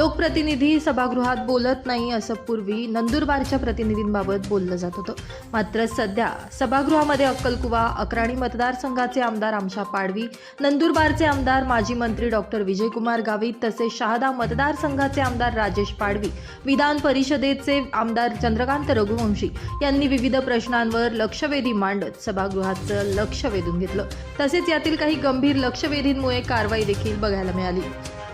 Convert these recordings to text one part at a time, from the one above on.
लोकप्रतिनिधी सभागृहात बोलत नाही असं पूर्वी नंदुरबारच्या प्रतिनिधींबाबत बोललं जात होतं. मात्र सध्या सभागृहामध्ये अक्कलकुवा अक्राणी मतदारसंघाचे आमदार आमशा पाडवी नंदुरबारचे आमदार माजी मंत्री डॉक्टर विजयकुमार गावित तसेच शहादा मतदारसंघाचे आमदार राजेश पाडवी विधान परिषदेचे आमदार चंद्रकांत रघुवंशी यांनी विविध प्रश्नांवर लक्षवेधी मांडत सभागृहाचं लक्ष वेधून घेतलं. तसेच यातील काही गंभीर लक्षवेधींमुळे कारवाई देखील बघायला मिळाली.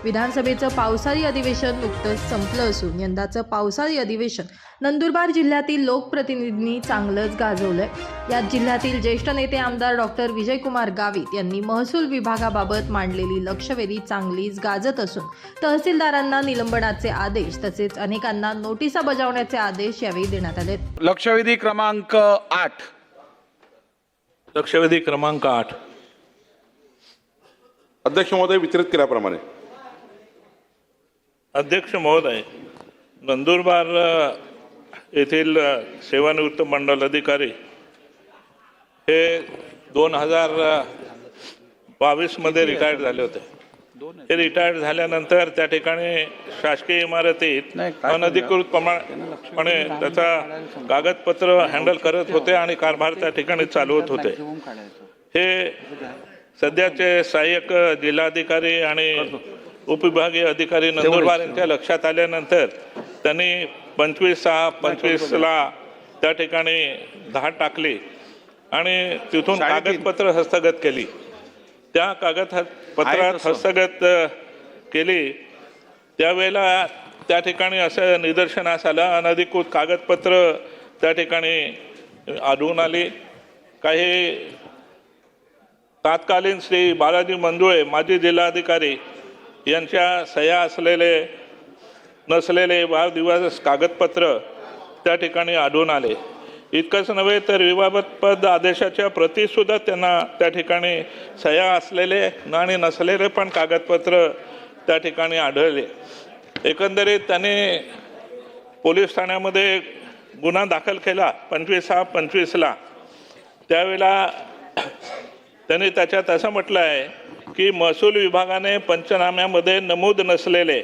विधानसभेचं पावसाळी अधिवेशन नुकतंच संपलं असून यंदाचं पावसाळी अधिवेशन नंदुरबार जिल्ह्यातील लोकप्रतिनिधींनी चांगलंच गाजवलंय. यात जिल्ह्यातील ज्येष्ठ नेते आमदार डॉक्टर विजयकुमार गावित यांनी महसूल विभागाबाबत मांडलेली लक्षवेधी चांगलीच गाजत असून तहसीलदारांना निलंबनाचे आदेश तसेच अनेकांना नोटिसा बजावण्याचे आदेश यावेळी देण्यात आले लक्षवेधी क्रमांक आठ. लक्षवेधी क्रमांक आठ. अध्यक्ष महोदय वितरित केल्याप्रमाणे. अध्यक्ष महोदय नंदुरबार येथील सेवानिवृत्त मंडल अधिकारी हे दोन हजार बावीसमध्ये रिटायर्ड झाले होते. हे रिटायर्ड झाल्यानंतर त्या ठिकाणी शासकीय इमारतीत काय अनधिकृतपणे त्याचा कागदपत्र हँडल करत होते आणि कारभार त्या ठिकाणी चालवत होते. हे सध्याचे सहाय्यक जिल्हाधिकारी आणि उपविभागीय अधिकारी नंदुरबार यांच्या लक्षात आल्यानंतर त्यांनी पंचवीस सहा पंचवीसला त्या ठिकाणी धाड टाकली आणि तिथून कागदपत्र हस्तगत केली. त्या कागद पत्रात हस्तगत केली. त्यावेळेला त्या ठिकाणी असं निदर्शनास आलं. अनधिकृत कागदपत्र त्या ठिकाणी आढळून आली. काही तात्कालीन श्री बालाजी मंजुळे माजी जिल्हाधिकारी यांच्या सह्या असलेले नसलेले वादविवाद कागदपत्र त्या ठिकाणी आढळून आले. इतकंच नव्हे तर विवादास्पद आदेशाच्या प्रतीसुद्धा त्यांना त्या ठिकाणी सह्या असलेले आणि नसलेले पण कागदपत्र त्या ठिकाणी आढळले. एकंदरीत त्यांनी पोलीस ठाण्यामध्ये गुन्हा दाखल केला पंचवीस हा पंचवीसला. त्यावेळेला त्यांनी त्याच्यात असं म्हटलं आहे की महसूल विभागाने पंचनाम्यामध्ये नमूद नसलेले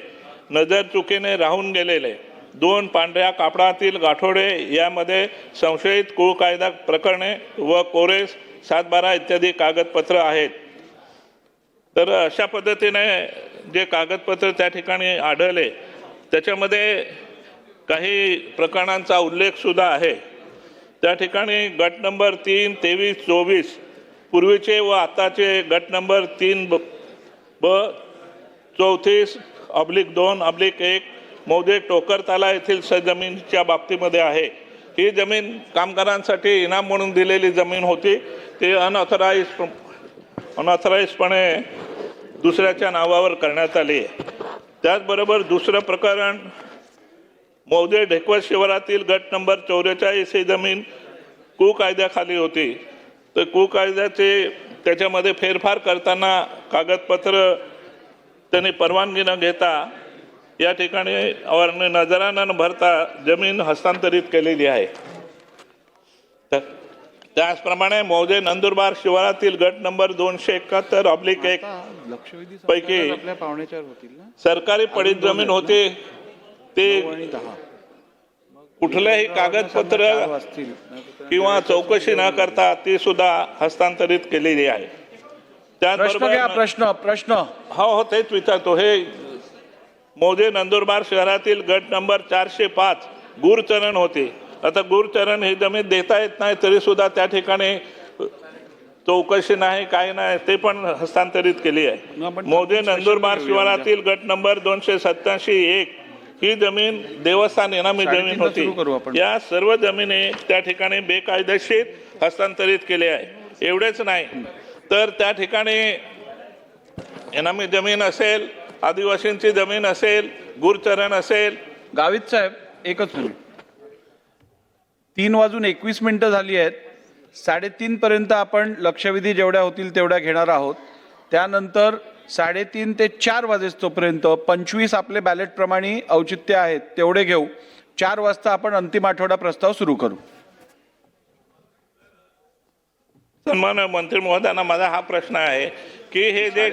नजर चुकीने राहून गेलेले दोन पांढऱ्या कापडातील गाठोडे यामध्ये संशयित कुळ कायदा प्रकरणे व कोरेस सातबारा इत्यादी कागदपत्र आहेत. तर अशा पद्धतीने जे कागदपत्र त्या ठिकाणी आढळले त्याच्यामध्ये काही प्रकरणांचा उल्लेखसुद्धा आहे. त्या ठिकाणी गट नंबर तीन तेवीस चोवीस पूर्वीचे व आताचे गट नंबर तीन ब ब चौतीस अब्लिक दोन अब्लिक एक मौजे टोकरताला येथील जमिनीच्या बाबतीमध्ये आहे. ही जमीन कामगारांसाठी इनाम म्हणून दिलेली जमीन होती. ती अनऑथराईज अनऑथराईजपणे दुसऱ्याच्या नावावर करण्यात आली. आहे त्याचबरोबर दुसरं प्रकरण मौजे ढेकवत शिवारातील गट नंबर चौवेचाळीस ही जमीन कुकायद्याखाली होती. तर कुकायद्याचे त्याच्यामध्ये फेरफार करताना कागदपत्र त्यांनी परवानगी न घेता या ठिकाणी अवरणे नजरानं न भरता जमीन हस्तांतरित केलेली आहे. तर त्याचप्रमाणे मौजे नंदुरबार शिवारातील गट नंबर दोनशे एकाहत्तर ऑब्लिक एक पैकी सरकारी पडीत जमीन होती ते आणि कुठलंही कागदपत्र असतील किंवा चौकशी न करता ती सुद्धा हस्तांतरित केलेली आहे. त्याचबरोबर प्रश्न प्रश्न हो हो तेच विचारतो. हे मौजे नंदुरबार शहरातील गट नंबर चारशे पाच गुरचरण होते. आता गुरचरण ही जमीन देता येत नाही तरी सुद्धा त्या ठिकाणी चौकशी नाही काय नाही ते पण हस्तांतरित केली आहे. मौजे special नंदुरबार शिवारातील गट नंबर दोनशे सत्याऐंशी एक ही जमीन देवस्थान इनामी जमीन होती. या सर्व जमिनी त्या ठिकाणी बेकायदेशीर हस्तांतरित केले आहे. एवढेच नाही. तर त्या ठिकाणी इनामी जमीन असेल आदिवासींची जमीन असेल गुरचरण असेल. गावित साहेब एकच तीन वाजून एकवीस मिनिटं झाली आहेत. साडेतीन पर्यंत आपण लक्षवेधी जेवढ्या होतील तेवढ्या घेणार आहोत. त्यानंतर साडेतीन ते चार वाजेस्तोपर्यंत पंचवीस आपले बॅलेट प्रमाणे औचित्य आहेत तेवढे घेऊ. चार वाजता आपण अंतिम आठवडा प्रस्ताव सुरू करू. सन्मान्य मंत्री महोदयांना माझा हा प्रश्न आहे की हे जे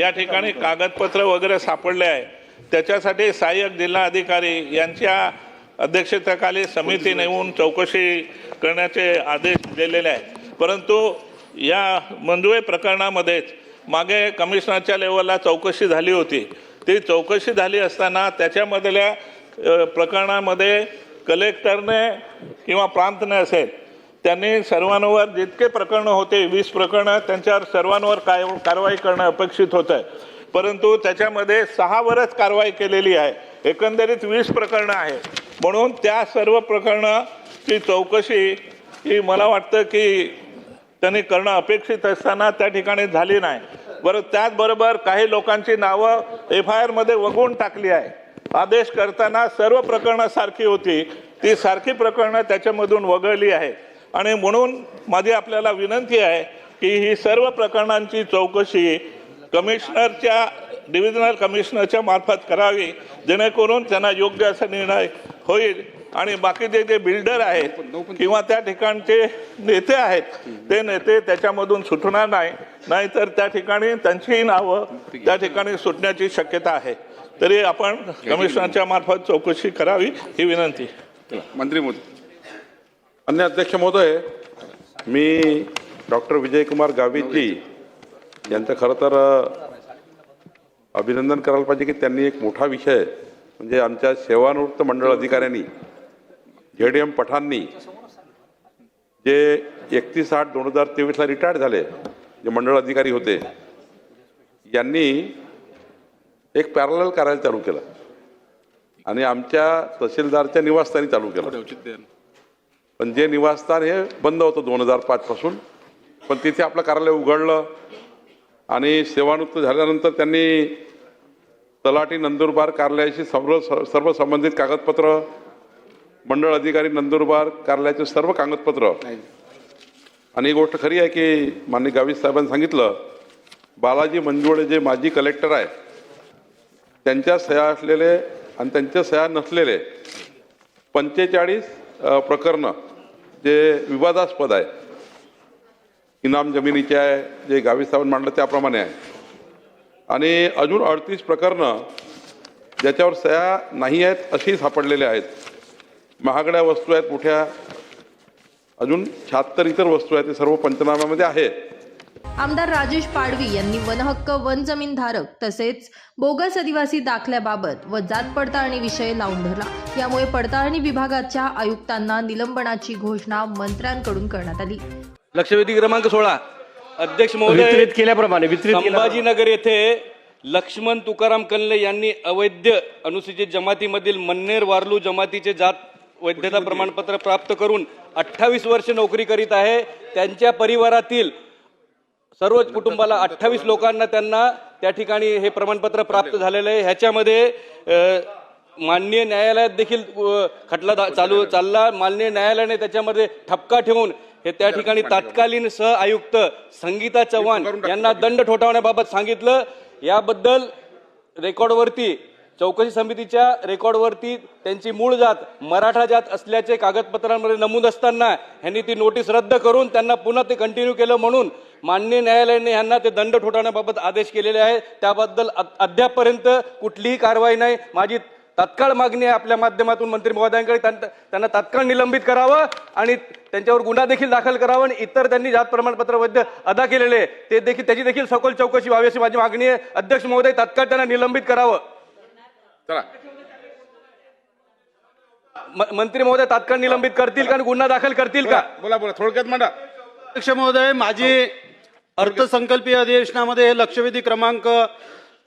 या ठिकाणी कागदपत्र वगैरे सापडले आहे त्याच्यासाठी सहाय्यक जिल्हाधिकारी यांच्या अध्यक्षतेखाली समिती नेमून चौकशी करण्याचे आदेश दिलेले आहेत. परंतु या मंजुळे प्रकरणामध्येच मागे कमिशनरच्या लेवलला चौकशी झाली होती. ती चौकशी झाली असताना त्याच्यामधल्या प्रकरणामध्ये कलेक्टरने किंवा प्रांतने असेल त्यांनी सर्वांवर जितके प्रकरणं होते वीस प्रकरणं त्यांच्यावर सर्वांवर काय कारवाई करणं अपेक्षित होतं परंतु त्याच्यामध्ये सहावरच कारवाई केलेली आहे. एकंदरीत वीस प्रकरणं आहे. म्हणून त्या सर्व प्रकरणाची चौकशी ही मला वाटतं की त्यांनी करणं अपेक्षित असताना त्या ठिकाणी झाली नाही. बरं त्याचबरोबर काही लोकांची नावं एफ आय आरमध्ये वगळून टाकली आहे. आदेश करताना सर्व प्रकरणं सारखी होती. ती सारखी प्रकरणं त्याच्यामधून वगळली आहे आणि म्हणून माझी आपल्याला विनंती आहे की ही सर्व प्रकरणांची चौकशी कमिशनरच्या डिव्हिजनल कमिशनरच्या मार्फत करावी जेणेकरून त्यांना योग्य असा निर्णय होईल. आणि बाकीचे जे बिल्डर आहेत किंवा त्या ठिकाणचे नेते आहेत ते नेते त्याच्यामधून सुटणार नाही. नाहीतर त्या ठिकाणी त्यांचीही नावं त्या ठिकाणी सुटण्याची शक्यता आहे. तरी आपण कमिशनरच्या मार्फत चौकशी करावी ही विनंती. मंत्री महोदय अन्य अध्यक्ष महोदय मी डॉक्टर विजयकुमार गावितजी यांचं खरं तर अभिनंदन करायला पाहिजे की त्यांनी एक मोठा विषय म्हणजे आमच्या सेवानिवृत्त मंडळ अधिकाऱ्यांनी झेड एम पठाणनी जे एकतीस आठ दोन हजार तेवीसला रिटायर्ड झाले जे मंडळ अधिकारी होते यांनी एक पॅरल करायला चालू केलं. आणि आमच्या तहसीलदारच्या निवासस्थानी चालू केलं. पण जे निवासस्थान हे बंद होतं दोन हजार पाचपासून पण तिथे आपलं कार्यालय उघडलं आणि सेवानिवृत्त झाल्यानंतर त्यांनी तलाठी नंदुरबार कार्यालयाशी सर्व सर्व संबंधित कागदपत्र मंडळ अधिकारी नंदुरबार कार्यालयाचे सर्व कागदपत्र. आणि ही गोष्ट खरी आहे की माननीय गावित साहेबांनी सांगितलं बालाजी मंजुळे जे माजी कलेक्टर आहे त्यांच्या सह्या असलेले आणि त्यांच्या सह्या नसलेले पंचेचाळीस प्रकरणं जे विवादास्पद आहे इनाम जमिनीचे आहे जे गावी साहेबांनी मांडलं त्याप्रमाणे आहे. आणि अजून अडतीस प्रकरणं ज्याच्यावर सह्या नाही आहेत अशी सापडलेले आहेत. महागड्या वस्तू आहेत मोठ्या अजून शहात्तर इतर वस्तू आहेत ते सर्व पंचनाम्यामध्ये आहे आमदार राजेश पाडवी यांनी वनहक्क वन जमीन धारक तसेच बोगस आदिवासी दाखल्याबाबत व जात पडताळणी विषय लावून धरला. यामुळे पडताळणी विभागाच्या आयुक्तांना निलंबनाची घोषणा मंत्र्यांकडून करण्यात आली. लक्षवेधी क्रमांक सोळा. अध्यक्ष महोदय वितरित केल्याप्रमाणे वितरित केल्याप्रमाणे. संभाजीनगर येथे लक्ष्मण तुकाराम कल्ले यांनी अवैध अनुसूचित जमातीमधील मन्नेर वारलू जमातीचे जात वैधता प्रमाणपत्र प्राप्त करून अठ्ठावीस वर्ष नोकरी करीत आहे. त्यांच्या परिवारातील सर्व कुटुंबाला अठ्ठावीस लोकांना त्यांना त्या ठिकाणी हे प्रमाणपत्र प्राप्त झालेलं आहे. ह्याच्यामध्ये माननीय न्यायालयात देखील खटला चालू चालला. माननीय न्यायालयाने त्याच्यामध्ये ठपका ठेवून हे त्या ठिकाणी तात्कालीन सह आयुक्त संगीता चव्हाण यांना दंड ठोठावण्याबाबत सांगितलं. याबद्दल रेकॉर्डवरती चौकशी समितीच्या रेकॉर्डवरती त्यांची मूळ जात मराठा जात असल्याचे कागदपत्रांमध्ये नमूद असताना ह्यांनी ती नोटीस रद्द करून त्यांना पुन्हा ते कंटिन्यू केलं म्हणून माननीय न्यायालयाने ह्यांना ते दंड ठोठावण्याबाबत आदेश केलेले आहे त्याबद्दल अद्यापपर्यंत कुठलीही कारवाई नाही. माझी तात्काळ मागणी आहे आपल्या माध्यमातून मंत्री महोदयांकडे त्यांना तात्काळ निलंबित करावं आणि त्यांच्यावर गुन्हा देखील दाखल करावा आणि इतर त्यांनी जात प्रमाणपत्र वैद्य अदा केलेले आहे, ते देखील त्याची देखील सखोल चौकशी व्हावी अशी माझी मागणी आहे. अध्यक्ष महोदय तात्काळ त्यांना निलंबित करावं. चला. म- मंत्री महोदय तात्काळ निलंबित करतील का आणि गुन्हा दाखल करतील का? बोला बोला थोडक्यात मांडा अध्यक्ष महोदय माझी अर्थसंकल्पीय अधिवेशनामध्ये हे लक्षवेधी क्रमांक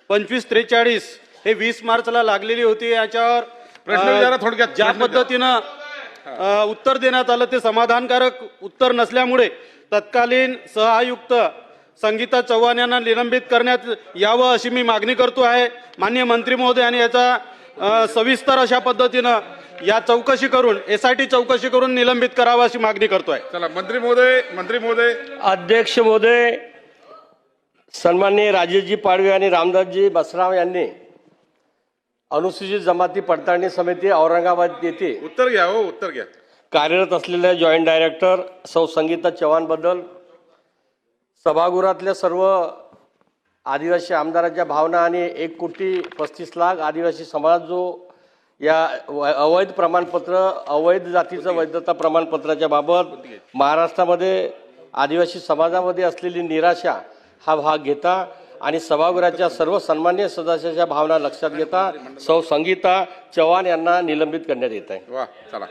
पंचवीस त्रेचाळीस हे वीस मार्चला लागलेली होती. याच्यावर प्रश्न अ, विचारा थोडक्यात. ज्या प्रश्न विचारा. पद्धतीनं अ, उत्तर देण्यात आलं ते समाधानकारक उत्तर नसल्यामुळे तत्कालीन सहआयुक्त संगीता चव्हाण यांना निलंबित करण्यात यावं अशी मी मागणी करतो आहे. माननीय मंत्री महोदय आणि याचा सविस्तर अशा पद्धतीनं या चौकशी करून एस आय टी चौकशी करून निलंबित करावं अशी मागणी करतोय चला मंत्री महोदय मंत्री महोदय. अध्यक्ष महोदय सन्माननीय राजेशजी पाडवे आणि रामदासजी बसराव यांनी अनुसूचित जमाती पडताळणी समिती औरंगाबाद येथे उत्तर घ्या हो उत्तर घ्या. कार्यरत असलेल्या जॉईंट डायरेक्टर सौ संगीता चव्हाणबद्दल सभागृहातल्या सर्व आदिवासी आमदारांच्या भावना आणि एक कोटी पस्तीस लाख आदिवासी समाज जो या अवैध प्रमाणपत्र अवैध जातीचं वैधता प्रमाणपत्राच्या बाबत महाराष्ट्रामध्ये आदिवासी समाजामध्ये असलेली निराशा हा भाग घेता आणि सभागृहाच्या सर्व सन्मान्य सदस्याच्या भावना लक्षात घेता सौ संगीता चव्हाण यांना निलंबित करण्यात येत आहे. वा चला.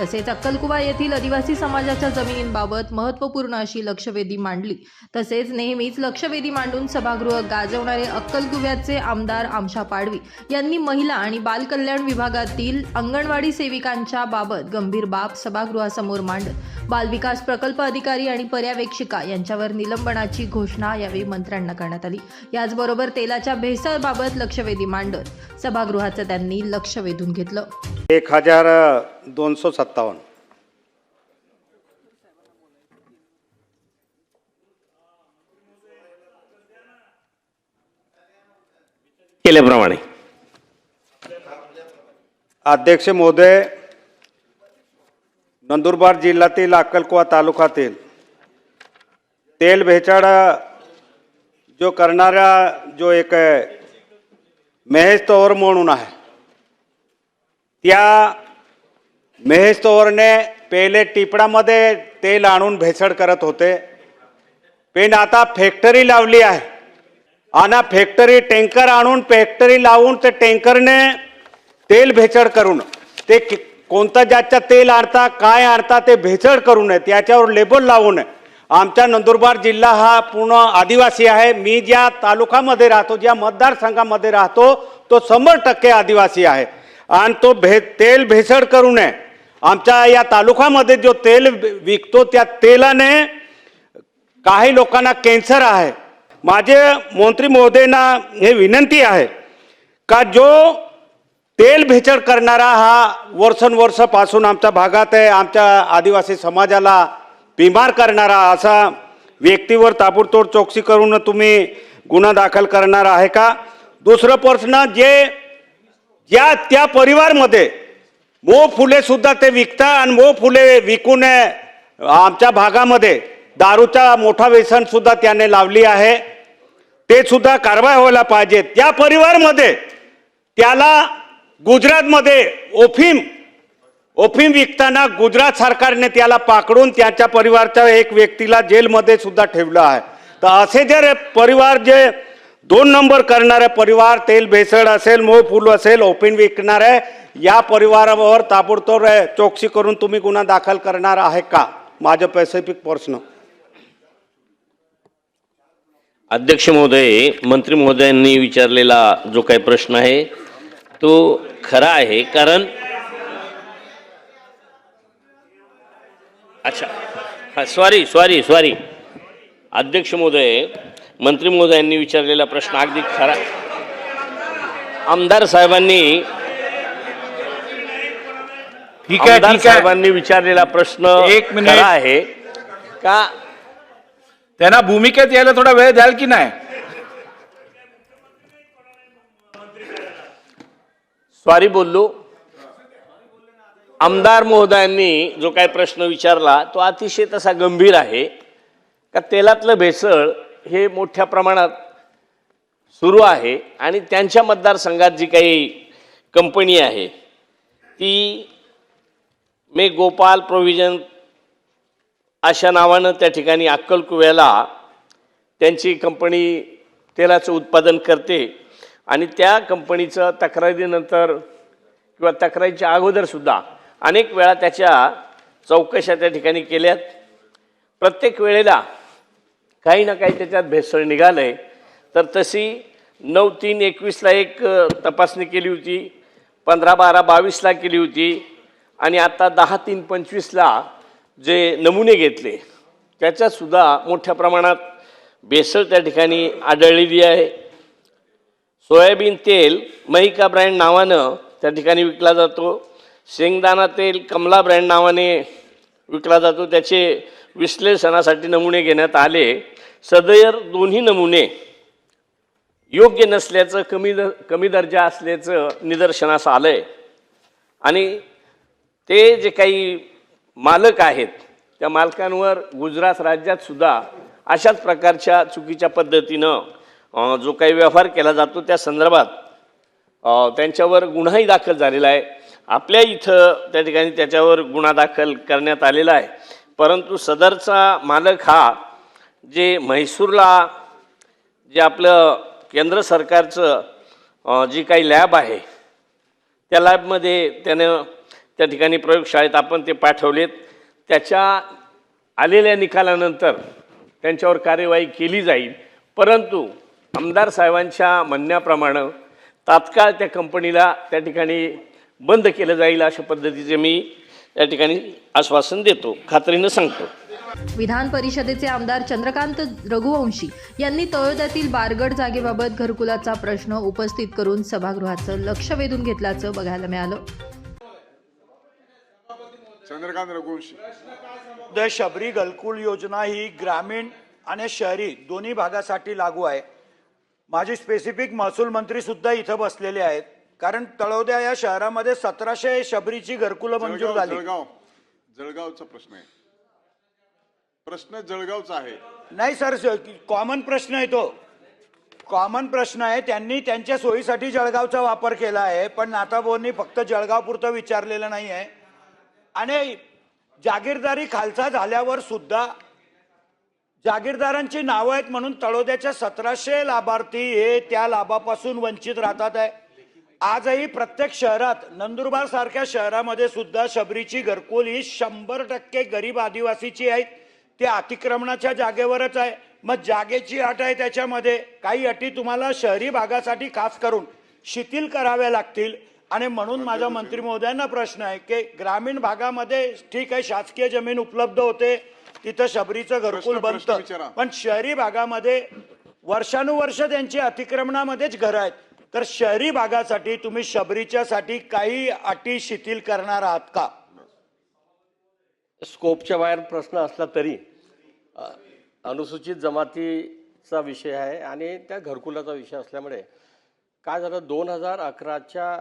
तसेच अक्कलकुवा येथील आदिवासी समाजाच्या जमिनींबाबत महत्त्वपूर्ण अशी लक्षवेधी मांडली. तसेच नेहमीच लक्षवेधी मांडून सभागृह गाजवणारे अक्कलकुव्याचे आमदार आमशा पाडवी यांनी महिला आणि बालकल्याण विभागातील अंगणवाडी सेविकांच्या बाबत गंभीर बाब सभागृहासमोर मांडत बालविकास प्रकल्प अधिकारी आणि पर्यवेक्षिका यांच्यावर निलंबनाची घोषणा यावेळी मंत्र्यांना करण्यात आली. याचबरोबर तेलाच्या भेसळबाबत लक्षवेधी मांडत सभागृहाचं त्यांनी लक्ष वेधून घेतलं. एक हजार दोनशे सत्तावन्न. केल्याप्रमाणे. अध्यक्ष महोदय नंदुरबार जिल्ह्यातील अक्कलकुवा तालुक्यातील तेल भेचाड जो करणारा जो एक महेश तोवर म्हणून आहे. त्या महेश तोवरने पहिले टिपडामध्ये तेल आणून भेसळ करत होते. पण आता फॅक्टरी लावली आहे. आणि फॅक्टरी टँकर आणून फॅक्टरी लावून ते टँकरने तेल भेसळ करून ते कोणतं ज्याच्या तेल आणता काय आणता ते भेसळ करू नये त्याच्यावर लेबल लावू नये आमचा नंदुरबार जिल्हा हा पूर्ण आदिवासी आहे. मी ज्या तालुक्यामध्ये राहतो ज्या मतदारसंघामध्ये राहतो तो शंभर टक्के आदिवासी आहे. आणि तो भे तेल भेसळ करू नये. आमच्या या तालुक्यामध्ये जो तेल विकतो त्या तेलाने काही लोकांना कॅन्सर आहे. माझे मंत्री महोदयांना हे विनंती आहे का जो तेल भेचड करणारा हा वर्षानुवर्षापासून आमच्या भागात आहे आमच्या आदिवासी समाजाला बिमार करणारा असा व्यक्तीवर ताबडतोब चौकशी करून तुम्ही गुन्हा दाखल करणार आहे का? दुसरं प्रश्न जे या त्या परिवारमध्ये मो फुले सुद्धा ते विकतात आणि मो फुले विकून आमच्या भागामध्ये दारूचा मोठा व्यसन सुद्धा त्याने लावली आहे. ते सुद्धा कारवाई व्हायला पाहिजे. त्या परिवारमध्ये त्याला गुजरातमध्ये ओफीम ओफीम विकताना गुजरात सरकारने त्याला पाकडून त्याच्या परिवारच्या एक व्यक्तीला जेलमध्ये सुद्धा ठेवलं आहे. तर असे जर परिवार जे दोन नंबर करणारे परिवार तेल भेसळ असेल मोह फुल असेल ओपिन विकणार आहे. या परिवारावर ताबडतोब चौकशी करून तुम्ही गुन्हा दाखल करणार आहे का? माझं पॅसिफिक प्रश्न. अध्यक्ष महोदय मंत्री महोदयांनी विचारलेला जो काही प्रश्न आहे तो खरा आहे कारण अच्छा. सॉरी सॉरी सॉरी अध्यक्ष महोदय मंत्री महोदयांनी विचारलेला प्रश्न अगदी खरा. आमदार साहेबांनी ठीक आहे आमदार ठीक आहे. साहेबांनी विचारलेला प्रश्न एक मिनिट. खरा आहे. का? त्यांना भूमिकेत यायला थोडा वेळ द्याल की नाही? सॉरी बोललो. आमदार महोदयांनी जो काही प्रश्न विचारला तो अतिशय तसा गंभीर आहे. का तेलातलं भेसळ हे मोठ्या प्रमाणात सुरू आहे आणि त्यांच्या मतदारसंघात जी काही कंपनी आहे ती मे गोपाल प्रोव्हिजन अशा नावानं त्या ठिकाणी अक्कलकुव्याला त्यांची कंपनी तेलाचं उत्पादन करते आणि त्या कंपनीचं तक्रारीनंतर किंवा तक्रारीच्या अगोदरसुद्धा अनेक वेळा त्याच्या चौकशा त्या ठिकाणी केल्यात. प्रत्येक वेळेला काही ना काही त्याच्यात भेसळ निघालं आहे तर तशी नऊ तीन एकवीसला एक तपासणी केली होती पंधरा बारा बावीसला केली होती आणि आता दहा तीन पंचवीसला जे नमुने घेतले त्याच्यातसुद्धा मोठ्या प्रमाणात भेसळ त्या ठिकाणी आढळलेली आहे. सोयाबीन तेल महिका ब्रँड नावानं त्या ठिकाणी विकला जातो. शेंगदाणा तेल कमला ब्रँड नावाने विकला जातो. त्याचे विश्लेषणासाठी नमुने घेण्यात आले. सदयर दोन्ही नमुने योग्य नसल्याचं कमी द कमी दर्जा असल्याचं निदर्शनास आलं आहे आणि ते जे काही मालक आहेत त्या मालकांवर गुजरात राज्यात सुद्धा अशाच प्रकारच्या चुकीच्या पद्धतीनं जो काही व्यवहार केला जातो त्या संदर्भात त्यांच्यावर गुन्हाही दाखल झालेला आहे. आपल्या इथं त्या ठिकाणी त्याच्यावर गुन्हा दाखल करण्यात आलेला आहे. परंतु सदरचा मालक हा जे म्हैसूरला जे आपलं केंद्र सरकारचं जी काही लॅब आहे त्या लॅबमध्ये त्यानं त्या ठिकाणी प्रयोगशाळेत आपण ते पाठवलेत. त्याच्या आलेल्या निकालानंतर त्यांच्यावर कार्यवाही केली जाईल. परंतु आमदार साहेबांच्या म्हणण्याप्रमाणे तात्काळ त्या कंपनीला त्या ठिकाणी बंद केलं जाईल अशा पद्धतीचे मी या ठिकाणी आश्वासन देतो खात्रीनं सांगतो. विधान परिषदेचे आमदार चंद्रकांत रघुवंशी यांनी तळोद्यातील बारगड जागेबाबत घरकुलाचा प्रश्न उपस्थित करून सभागृहाचं लक्ष वेधून घेतल्याचं बघायला मिळालं. चंद्रकांत रघुवंशी. द शबरी घरकुल योजना ही ग्रामीण आणि शहरी दोन्ही भागासाठी लागू आहे. माझी स्पेसिफिक महसूल मंत्री सुद्धा इथं बसलेले आहेत. कारण तळोद्या या शहरामध्ये सतराशे शबरीची घरकुलं मंजूर जळगाव झाली. जळगाव. जळगावचा प्रश्न आहे. प्रश्न जळगावचा आहे. नाही सर कॉमन प्रश्न आहे तो. कॉमन प्रश्न आहे त्यांनी त्यांच्या सोयीसाठी जळगावचा वापर केला आहे पण नाताबोंनी फक्त जळगाव पुरतं विचारलेलं नाही आहे. आणि जागीरदारी खालसा झाल्यावर सुद्धा जागीरदारांची नावं आहेत म्हणून तळोद्याच्या सतराशे लाभार्थी हे त्या लाभापासून वंचित राहतात आहे. आजही प्रत्येक शहरात नंदुरबार सारख्या शहरामध्ये सुद्धा शबरीची घरकुल ही शंभर टक्के गरीब आदिवासीची आहेत. ते अतिक्रमणाच्या जागेवरच आहे. मग जागेची अट आहे त्याच्यामध्ये. काही अटी तुम्हाला शहरी भागासाठी खास करून शिथिल कराव्या लागतील. आणि म्हणून माझा मंत्री महोदयांना प्रश्न आहे की ग्रामीण भागामध्ये ठीक आहे शासकीय जमीन उपलब्ध होते. तिथं शबरीचं घरकुल. बनतं. पण शहरी भागामध्ये वर्षानुवर्ष त्यांची अतिक्रमणामध्येच घरं आहेत. तर शहरी भागासाठी तुम्ही शबरीच्यासाठी काही अटी शिथिल करणार आहात का? स्कोपच्या बाहेर प्रश्न असला तरी अ, अनुसूचित जमातीचा विषय आहे आणि त्या घरकुलाचा विषय असल्यामुळे काय झालं दोन हजार अकराच्या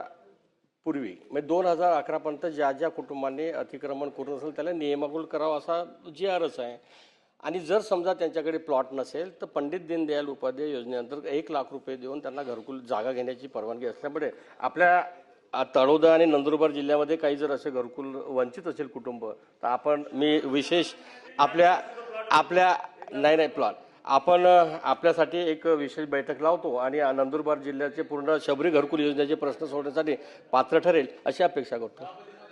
पूर्वी म्हणजे दोन हजार अकरापर्यंत ज्या ज्या कुटुंबांनी अतिक्रमण करून असेल त्याला नियमाकुल करावं असा जी आरच आहे आणि जर समजा त्यांच्याकडे प्लॉट नसेल तर पंडित दीनदयाल उपाध्याय योजनेअंतर्गत एक लाख रुपये देऊन त्यांना घरकुल जागा घेण्याची परवानगी असल्यामुळे आपल्या तळोदा आणि नंदुरबार जिल्ह्यामध्ये काही जर असे घरकुल वंचित असेल कुटुंब तर आपण मी विशेष आपल्या आपल्या नाही नाही प्लॉट. आपण आपल्यासाठी एक विशेष बैठक लावतो आणि नंदुरबार जिल्ह्याचे पूर्ण शबरी घरकुल योजनेचे प्रश्न सोडण्यासाठी पात्र ठरेल अशी अपेक्षा करतो.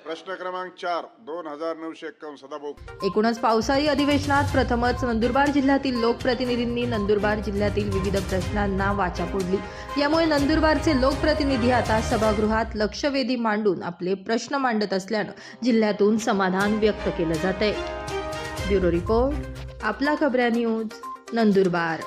प्रश्न क्रमांक चार दोन हजार नऊशे एक्कावन्न सदाभाऊ. एकूणच पावसाळी अधिवेशनात प्रथमच नंदुरबार जिल्ह्यातील लोकप्रतिनिधींनी नंदुरबार जिल्ह्यातील विविध प्रश्नांना वाचा फोडली. यामुळे नंदुरबारचे लोकप्रतिनिधी आता सभागृहात लक्षवेधी मांडून आपले प्रश्न मांडत असल्यानं जिल्ह्यातून समाधान व्यक्त केलं जात आहे ब्युरो रिपोर्ट आपला खबऱ्या न्यूज नंदुरबार.